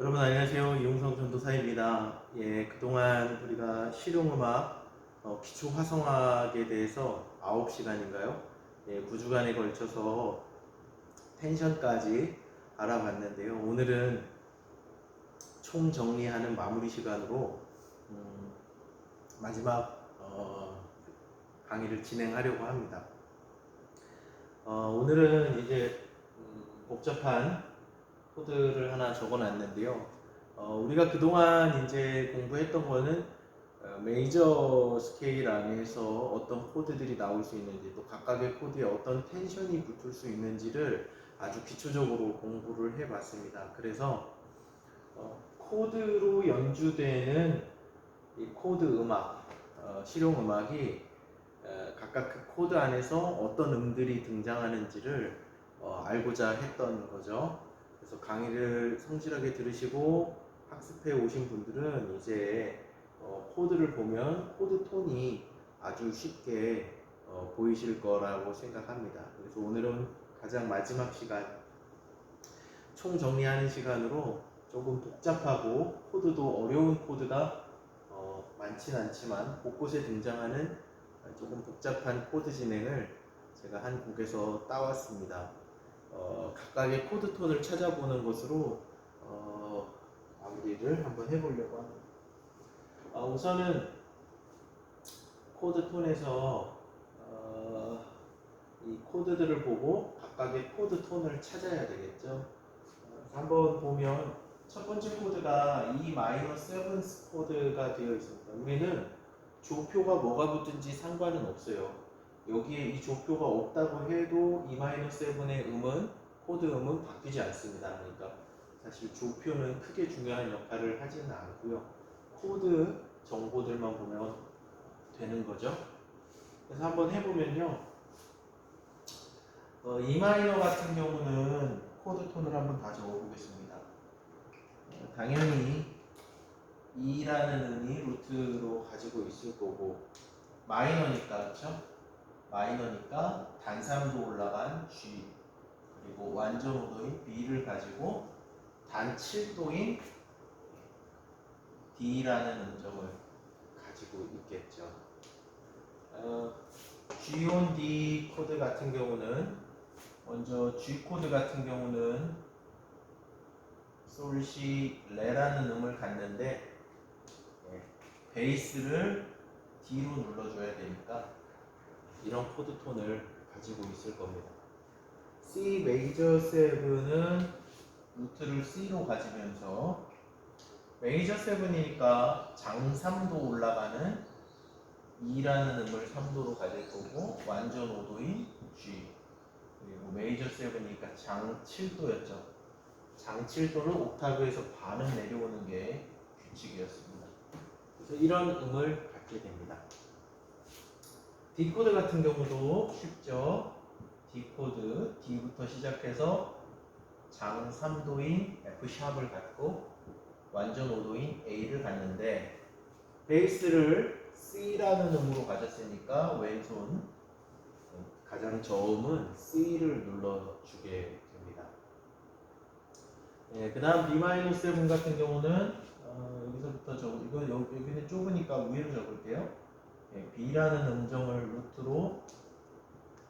여러분 안녕하세요. 이용성 전도사입니다. 예, 그동안 우리가 실용음악 어, 기초 화성학에 대해서 9시간인가요? 예, 9주간에 걸쳐서 텐션까지 알아봤는데요. 오늘은 총 정리하는 마무리 시간으로 음, 마지막 어, 강의를 진행하려고 합니다. 어, 오늘은 이제 음, 복잡한 코드를 하나 적어놨는데요. 어, 우리가 그동안 이제 공부했던 거는 어, 메이저 스케일 안에서 어떤 코드들이 나올 수 있는지 또 각각의 코드에 어떤 텐션이 붙을 수 있는지를 아주 기초적으로 공부를 해봤습니다. 그래서 어, 코드로 연주되는 이 코드 음악, 어, 실용 음악이 어, 각각 그 코드 안에서 어떤 음들이 등장하는지를 어, 알고자 했던 거죠. 그래서 강의를 성실하게 들으시고 학습해 오신 분들은 이제 어, 코드를 보면 코드 톤이 아주 쉽게 어, 보이실 거라고 생각합니다. 그래서 오늘은 가장 마지막 시간 총 정리하는 시간으로 조금 복잡하고 코드도 어려운 코드가 어, 많진 않지만 곳곳에 등장하는 조금 복잡한 코드 진행을 제가 한 곡에서 따왔습니다. 어, 각각의 코드 톤을 찾아보는 것으로 어, 마무리를 한번 해보려고 합니다. 어, 우선은 코드 톤에서 어, 이 코드들을 보고 각각의 코드 톤을 찾아야 되겠죠. 어, 한번 보면 첫 번째 코드가 E 마이너 세븐스 코드가 되어 있습니다. 우리는 조표가 뭐가 붙든지 상관은 없어요. 여기에 이 조표가 없다고 해도 E-7의 음은 코드 음은 바뀌지 않습니다. 그러니까 사실 조표는 크게 중요한 역할을 하지는 않고요. 코드 정보들만 보면 되는 거죠. 그래서 한번 해보면요. 어, E 마이너 같은 경우는 코드 톤을 한번 다 적어보겠습니다. 어, 당연히 E라는 음이 루트로 가지고 있을 거고 마이너니까 그렇죠? 마이너니까 단3도 올라간 G 그리고 완전 오도인 B를 가지고 단 7도인 D라는 음정을 가지고 있겠죠. 어, G on D 코드 같은 경우는 먼저 G 코드 같은 경우는 솔시 레라는 음을 갖는데 예, 베이스를 D로 눌러줘야 되니까 이런 코드 톤을 가지고 있을 겁니다. C 메이저 7은 루트를 C로 가지면서 메이저 7이니까 장 3도 올라가는 E라는 음을 3도로 가질 거고 완전 5도인 G 그리고 메이저 7이니까 장 7도였죠. 장 7도는 옥타브에서 반음 내려오는 게 규칙이었습니다. 그래서 이런 음을 갖게 됩니다. D 코드 같은 경우도 쉽죠. D 코드 D부터 시작해서 장 3도인 F 샵을 갖고 완전 5도인 A를 갖는데 베이스를 C라는 음으로 가졌으니까 왼손 가장 저음은 C를 눌러주게 됩니다. 예, 그 다음 B-7 같은 경우는 어, 여기서부터 저 이거 여기, 여기 는 좁으니까 위로 적을게요. 예, B라는 음정을 루트로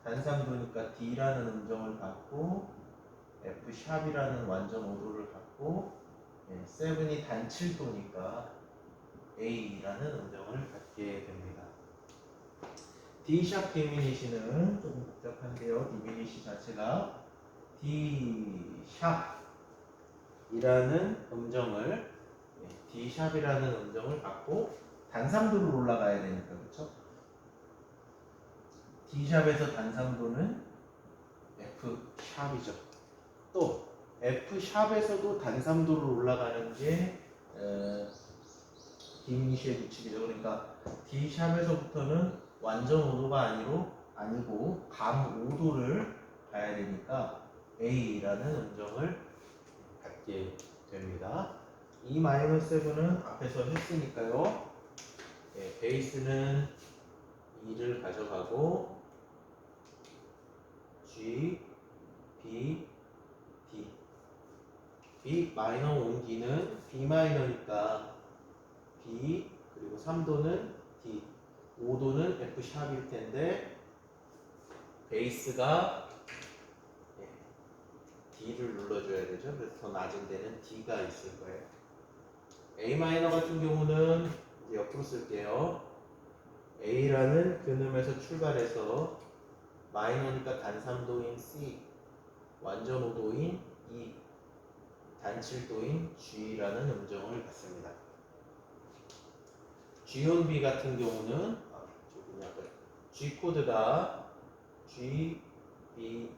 단상도니까 D라는 음정을 갖고 F 샵이라는 완전 오도를 갖고 예, 7이 단 7도니까 A라는 음정을 갖게 됩니다. D 샵 디미니시는 조금 복잡한데요. 디미니시 자체가 D 샵이라는 음정을 예, D 샵이라는 음정을 갖고 단상도로 올라가야 되니까 그렇죠? D 샵에서 단상도는 F 샵이죠. 또 F 샵에서도 단상도로 올라가는 게 어, 디미니시의 규칙이죠. 그러니까 D 샵에서부터는 완전 5도가 아니로 아니고 감 5도를 가야 되니까 A라는 음정을 갖게 됩니다. E 마이너스7은 앞에서 했으니까요. 네, 베이스는 2를 가져가고 G, B, D B 마이너 온기는 B 마이너니까 B 그리고 3도는 D 5도는 F 샵일 텐데 베이스가 예, D를 눌러줘야 되죠. 그래서 더 낮은 데는 D가 있을 거예요. A 마이너 같은 경우는 옆으로 쓸게요. A라는 근음에서 출발해서 마이너니까 단삼도인 C, 완전 오도인 E, 단칠도인 G라는 음정을 갖습니다. G온 B 같은 경우는 아, G 코드가 G, B,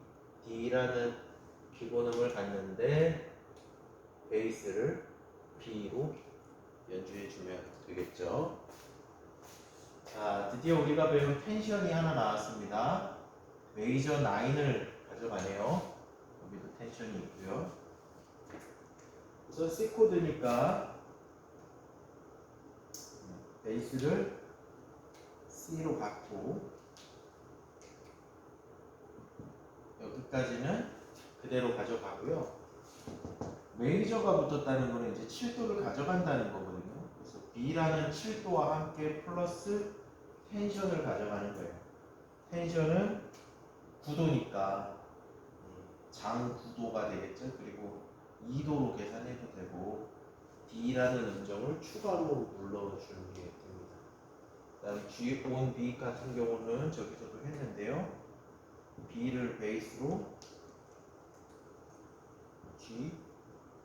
D라는 기본음을 갖는데 베이스를 B로 연주해 주면 되겠죠. 자, 드디어 우리가 배운 텐션이 하나 나왔습니다. 메이저 9을 가져가네요. 여기도 텐션이 있고요. 우선 C 코드니까 베이스를 C로 갖고 여기까지는 그대로 가져가고요. 메이저가 붙었다는 거는 이제 7도를 가져간다는 거거든요. 그래서 B라는 7도와 함께 플러스 텐션을 가져가는 거예요. 텐션은 9도니까 장 9도가 되겠죠. 그리고 2도로 계산해도 되고 D라는 음정을 추가로 눌러주는 게 됩니다. 그다음 G on B 같은 경우는 저기서도 했는데요. B를 베이스로 G,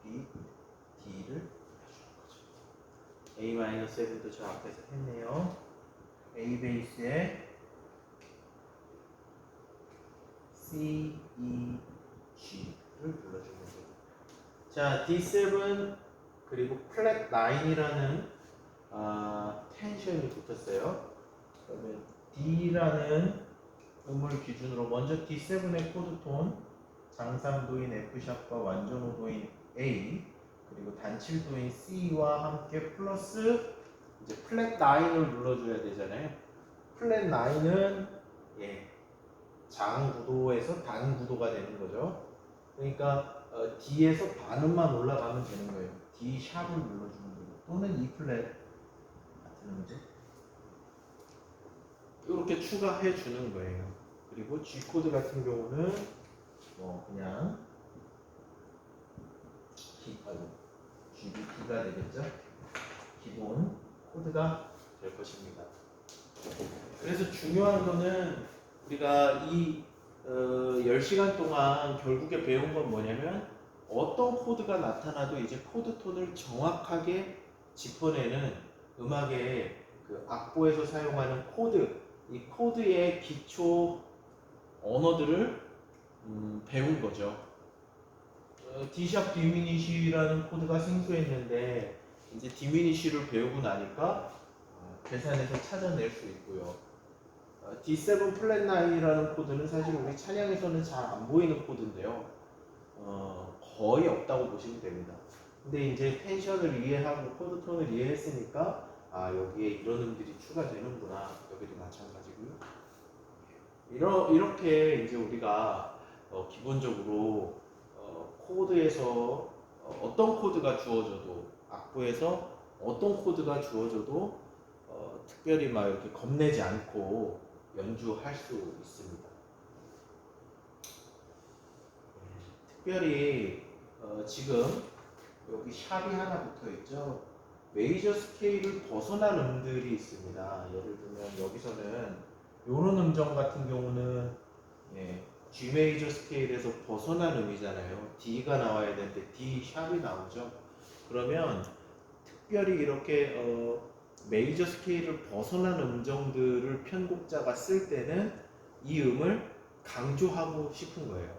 D를 해주는 거죠. A-7도 저 앞에서 했네요. A 베이스에 C, E, G를 불러주는 거예요. 자, D7 그리고 플랫 9이라는 아, 텐션이 붙었어요. 그러면 D라는 음을 기준으로 먼저 D7의 코드톤 장삼도인 F샵과 완전 오도인 A 그리고 단칠도인 C와 함께 플러스 이제 플랫 9을 눌러줘야 되잖아요. 플랫 9은 예, 장 구도에서 단 구도가 되는 거죠. 그러니까 어, D에서 반음만 올라가면 되는 거예요. D 샵을 눌러주는 거예요. 또는 E 플랫 같은 음제 이렇게 추가해 주는 거예요. 그리고 G 코드 같은 경우는 뭐 그냥 기, 아이고, GBT가 되겠죠. 기본 코드가 될 것입니다. 그래서 중요한 거는 우리가 이 어, 10시간 동안 결국에 배운 건 뭐냐면 어떤 코드가 나타나도 이제 코드 톤을 정확하게 짚어내는 음악의 그 악보에서 사용하는 코드, 이 코드의 기초 언어들을 음, 배운 거죠. 어, D샵 디미니시라는 코드가 생소했는데 이제 디미니시를 배우고 나니까 어, 계산해서 찾아낼 수 있고요. 어, D7 플랫 9이라는 코드는 사실 우리 찬양에서는 잘 안 보이는 코드인데요. 어, 거의 없다고 보시면 됩니다. 근데 이제 텐션을 이해하고 코드 톤을 이해했으니까 아 여기에 이런 음들이 추가되는구나. 여기도 마찬가지고요. 이러, 이렇게 이제 우리가 어, 기본적으로 어, 코드에서 어, 떤 코드가 주어져도 악보에서 어떤 코드가 주어져도 어, 특별히 막 이렇게 겁내지 않고 연주할 수 있습니다. 네, 특별히 어, 지금 여기 샵이 하나 붙어 있죠. 메이저 스케일을 벗어난 음들이 있습니다. 예를 들면 여기서는 이런 음정 같은 경우는 예, G 메이저 스케일에서 벗어난 음이잖아요. D가 나와야 되는데 D 샵이 나오죠. 그러면 특별히 이렇게 어, 메이저 스케일을 벗어난 음정들을 편곡자가 쓸 때는 이 음을 강조하고 싶은 거예요.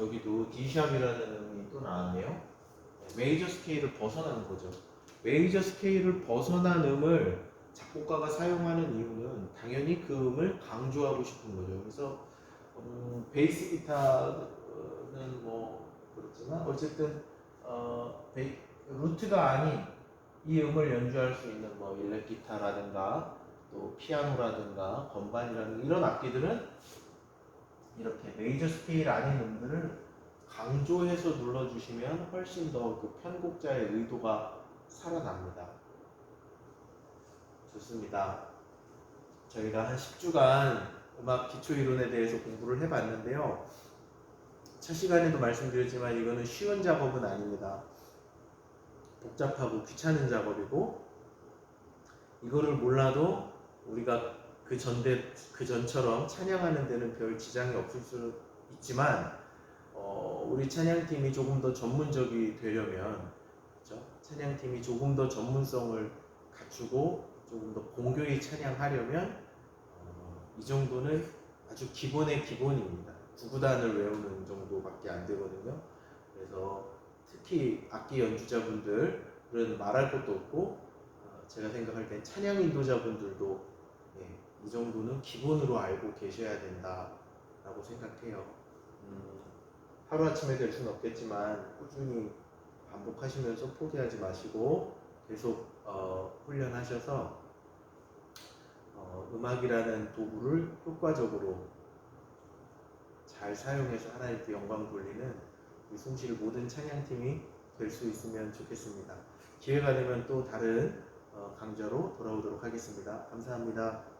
여기도 D 샵이라는 음이 또 나왔네요. 네, 메이저 스케일을 벗어나는 거죠. 메이저 스케일을 벗어난 음을 작곡가가 사용하는 이유는 당연히 그 음을 강조하고 싶은 거죠. 그래서 음, 베이스 기타는 뭐 그렇지만 어쨌든 어, 베이, 루트가 아닌 이 음을 연주할 수 있는 뭐 일렉 기타라든가 또 피아노라든가 건반이라든가 이런 악기들은 이렇게 메이저 스케일 아닌 음들을 강조해서 눌러주시면 훨씬 더 그 편곡자의 의도가 살아납니다. 좋습니다. 저희가 한 10주간 음악 기초 이론에 대해서 공부를 해봤는데요. 첫 시간에도 말씀드렸지만 이거는 쉬운 작업은 아닙니다. 복잡하고 귀찮은 작업이고 이거를 몰라도 우리가 그 전대 그 전처럼 찬양하는 데는 별 지장이 없을 수 있지만 어, 우리 찬양팀이 조금 더 전문적이 되려면 그렇죠? 찬양팀이 조금 더 전문성을 갖추고 조금 더 공교히 찬양하려면 어, 이 정도는 아주 기본의 기본입니다. 구구단을 외우는 정도밖에 안 되거든요. 그래서 특히 악기 연주자분들은 말할 것도 없고 어, 제가 생각할 땐 찬양 인도자분들도 예, 이 정도는 기본으로 알고 계셔야 된다라고 생각해요. 음, 하루아침에 될 수는 없겠지만 꾸준히 반복하시면서 포기하지 마시고 계속 어, 훈련하셔서 어, 음악이라는 도구를 효과적으로 잘 사용해서 하나님께 영광 돌리는 이 숭실 모든 찬양팀이 될 수 있으면 좋겠습니다. 기회가 되면 또 다른 어, 강좌로 돌아오도록 하겠습니다. 감사합니다.